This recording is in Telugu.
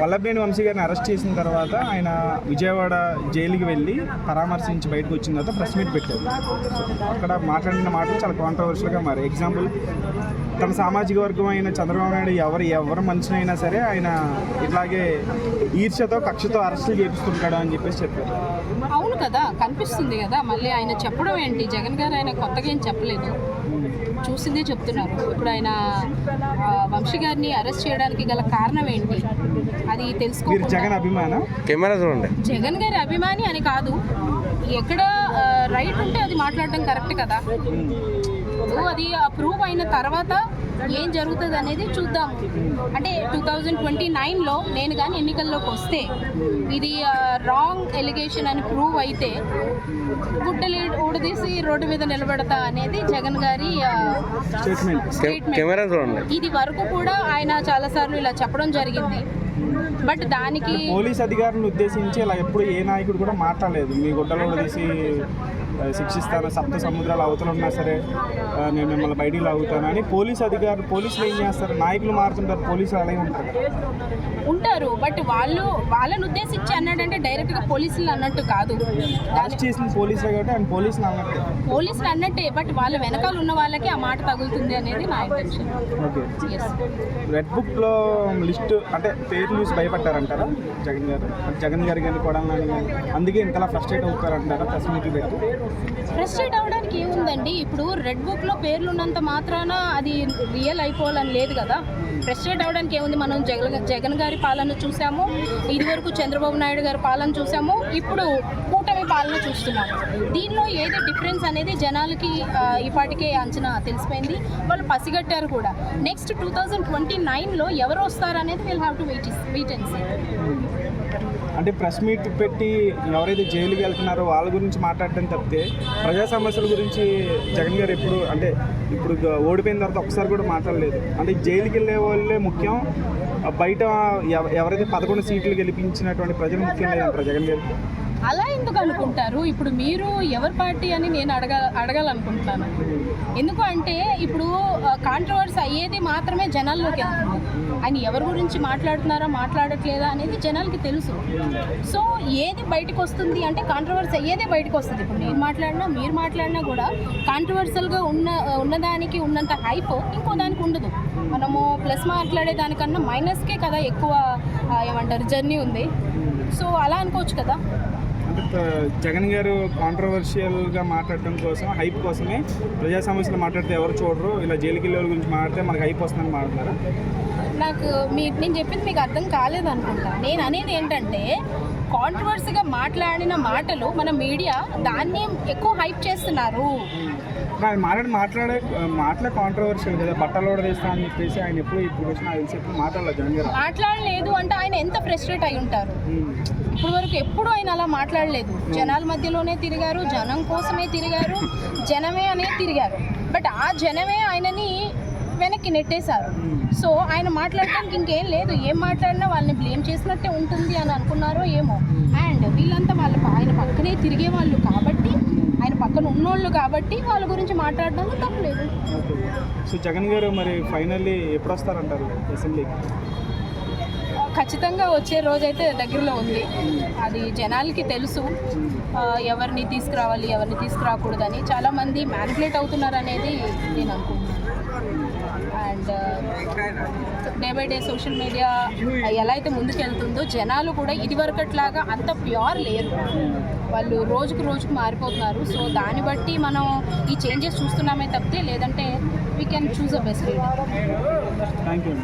వల్లభనేని వంశీ గారిని అరెస్ట్ చేసిన తర్వాత ఆయన విజయవాడ జైలుకి వెళ్ళి పరామర్శించి బయటకు వచ్చిన తర్వాత ప్రెస్ మీట్ పెట్టారు. అక్కడ మాట్లాడిన మాటలు చాలా కాంట్రవర్షియల్గా మారి. ఎగ్జాంపుల్ తన సామాజిక వర్గం అయిన చంద్రబాబు నాయుడు ఎవరు ఎవరు మనిషినైనా సరే ఆయన ఇట్లాగే ఈర్ష్యతో కక్షతో అరెస్ట్ చేపిస్తుంటాడు అని చెప్పేసి చెప్పారు. అవును కదా కనిపిస్తుంది కదా. మళ్ళీ ఆయన చెప్పడం ఏంటి? జగన్ గారు ఆయన కొత్తగా ఏం చెప్పలేదు. చూసిందే చెప్తున్నారు. ఇప్పుడు ఆయన వంశీ గారిని అరెస్ట్ చేయడానికి గల కారణం ఏంటి? అది మీరు తెలుసుకో జగన్ అభిమాన? కెమెరా చూడండి. జగన్ గారి అభిమాని అని కాదు. ఎక్కడ రైట్ ఉంటే అది మాట్లాడడం కరెక్ట్ కదా? ఇప్పుడు అది ప్రూవ్ అయిన తర్వాత ఏం జరుగుతుంది అనేది చూద్దాం. అంటే టూ థౌజండ్ ట్వంటీ నైన్లో నేను కానీ ఎన్నికల్లోకి వస్తే ఇది రాంగ్ ఎలిగేషన్ అని ప్రూవ్ అయితే గుడ్డలి ఊడదీసి రోడ్డు మీద నిలబెడతా అనేది జగన్ గారి స్టేట్మెంట్ ఇది వరకు కూడా ఆయన చాలాసార్లు ఇలా చెప్పడం జరిగింది. బట్ దానికి పోలీస్ అధికారులను ఉద్దేశించి ఇలా ఎప్పుడు ఏ నాయకుడు కూడా మాట్లాడలేదు. మీ గుడ్డలో తీసి శిక్షిస్తాను సప్త సముద్రాల అవతల ఉన్నా సరే నేను మిమ్మల్ని బయటికి లాగుతాను అని పోలీస్ అధికారులు పోలీసులు ఏం చేస్తారు? నాయకులు మారుతుంటారు పోలీసులు అలాగే ఉంటారు ఉంటారు బట్ వాళ్ళు వాళ్ళని ఉద్దేశించి అన్నాడంటే డైరెక్ట్గా పోలీసులు అన్నట్టు కాదు. అరెస్ట్ చేసిన పోలీసులు కాబట్టి ఆయన పోలీసులు అన్నట్టు. పోలీసులు అన్నట్టే బట్ వాళ్ళ వెనకాల ఉన్న వాళ్ళకి ఆ మాట తగులుతుంది అనేది నా ఇంటెన్షన్. రెడ్ బుక్లో లిస్ట్ అంటే పేర్లు చూసి భయపడ్డారంటారా? జగన్ గారు? జగన్ గారు కానీ కొడాలని కానీ అందుకే ఇంతలా ఫ్రస్ట్రేట్ అవుతారంటారా? ప్రెస్ మీట్లు పెట్టి. ఫ్రస్ట్రేట్ అవడానికి ఏముందండి? ఇప్పుడు రెడ్ బుక్లో పేర్లు ఉన్నంత మాత్రాన అది రియల్ అయిపోవాలని లేదు కదా. ఫ్రస్ట్రేట్ అవడానికి ఏముంది? మనం జగన్ జగన్ గారి పాలన చూసాము. ఇదివరకు చంద్రబాబు నాయుడు గారి పాలన చూసాము. ఇప్పుడు కూటమి పాలన చూస్తున్నాం దీనిలో ఏది డిఫరెన్స్ అనేది జనాలకి ఇప్పటికే అంచనా తెలిసిపోయింది. వాళ్ళు పసిగట్టారు కూడా. నెక్స్ట్ టూ థౌజండ్ ట్వంటీ నైన్లో ఎవరు వస్తారనేది will have to wait wait and see అంటే ప్రెస్ మీట్ పెట్టి ఎవరైతే జైలుకి వెళ్తున్నారో వాళ్ళ గురించి మాట్లాడటం తప్పితే ప్రజా సమస్యల గురించి జగన్ గారు ఎప్పుడు అంటే ఇప్పుడు ఓడిపోయిన తర్వాత ఒకసారి కూడా మాట్లాడలేదు. అంటే జైలుకి వెళ్ళే వాళ్ళే ముఖ్యం. బయట ఎవరైతే పదకొండు సీట్లు గెలిపించినటువంటి ప్రజలు ముఖ్యం లేదంటారు జగన్ గారు? అలా ఎందుకు అనుకుంటారు? ఇప్పుడు మీరు ఎవరి పార్టీ అని నేను అడగ అడగాలనుకుంటున్నాను. ఎందుకు అంటే ఇప్పుడు కాంట్రవర్సీ అయ్యేది మాత్రమే జనాల్లోకి వెళ్తుంది ఆయన ఎవరి గురించి మాట్లాడుతున్నారా మాట్లాడట్లేదా అనేది జనాలకి తెలుసు. సో ఏది బయటకు వస్తుంది అంటే కాంట్రవర్సీ అయ్యేదే బయటకు వస్తుంది ఇప్పుడు నేను మాట్లాడినా మీరు మాట్లాడినా కూడా కాంట్రవర్సల్గా ఉన్న ఉన్నదానికి ఉన్నంత హైప్ ఇంకో దానికి ఉండదు. మనము ప్లస్ మాట్లాడే దానికన్నా మైనస్కే కదా ఎక్కువ ఏమంటారు జర్నీ ఉంది. సో అలా అనుకోవచ్చు కదా? అంటే జగన్ గారు కాంట్రవర్షియల్గా మాట్లాడటం కోసం హైప్ కోసమే ప్రజా సమస్యలు మాట్లాడితే ఎవరు చూడరు ఇలా జైలుకి వెళ్ళే గురించి మాట్లాడితే మనకి హైప్ వస్తుందని మాట్లాడతారా నాకు మీ నేను చెప్పింది మీకు అర్థం కాలేదు అనుకుంటా నేను అనేది ఏంటంటే కాంట్రవర్సీగా మాట్లాడిన మాటలు మన మీడియా దాన్ని ఎక్కువ హైప్ చేస్తున్నారు. మాట్లాడి మాట్లాడే మాటలే కాంట్రవర్షియల్ కదా బట్టలు కూడా తీస్తా అని చెప్పేసి ఆయన ఎప్పుడు ఇప్పుడు వచ్చిన ఆయన ఎప్పుడు మాట్లాడలేదు మాట్లాడలేదు అంటే ఆయన ఎంత ఫ్రస్ట్రేట్ అయి ఉంటారు. ఇప్పుడు వరకు ఎప్పుడు ఆయన అలా మాట్లాడలేదు. జనాల మధ్యలోనే తిరిగారు జనం కోసమే తిరిగారు జనమే అనే తిరిగారు. బట్ ఆ జనమే ఆయనని వెనక్కి నెట్టేశారు. సో ఆయన మాట్లాడడానికి ఇంకేం లేదు. ఏం మాట్లాడినా వాళ్ళని బ్లేమ్ చేసినట్టే ఉంటుంది అని అనుకున్నారో ఏమో. అండ్ వీళ్ళంతా వాళ్ళ ఆయన పక్కనే తిరిగే వాళ్ళు కాబట్టి ఆయన పక్కన ఉన్నోళ్ళు కాబట్టి వాళ్ళ గురించి మాట్లాడడంలో తప్పలేదు. సో జగన్ గారు మరి ఫైనల్లీ ఎప్పుడు వస్తారంటారు అసెంబ్లీకి? ఖచ్చితంగా వచ్చే రోజైతే దగ్గరలో ఉంది. అది జనాలకి తెలుసు. ఎవరిని తీసుకురావాలి ఎవరిని తీసుకురాకూడదని. చాలామంది మ్యానిపులేట్ అవుతున్నారు అనేది నేను అనుకుంటున్నాను. And day by day social media ఎలా అయితే ముందుకెళ్తుందో జనాలు కూడా ఇదివరకట్లాగా అంత ప్యూర్ లేరు. వాళ్ళు రోజుకు రోజుకు మారిపోతున్నారు. సో దాన్ని బట్టి మనం ఈ చేంజెస్ చూస్తున్నామే తప్పితే లేదంటే we can choose a best thank you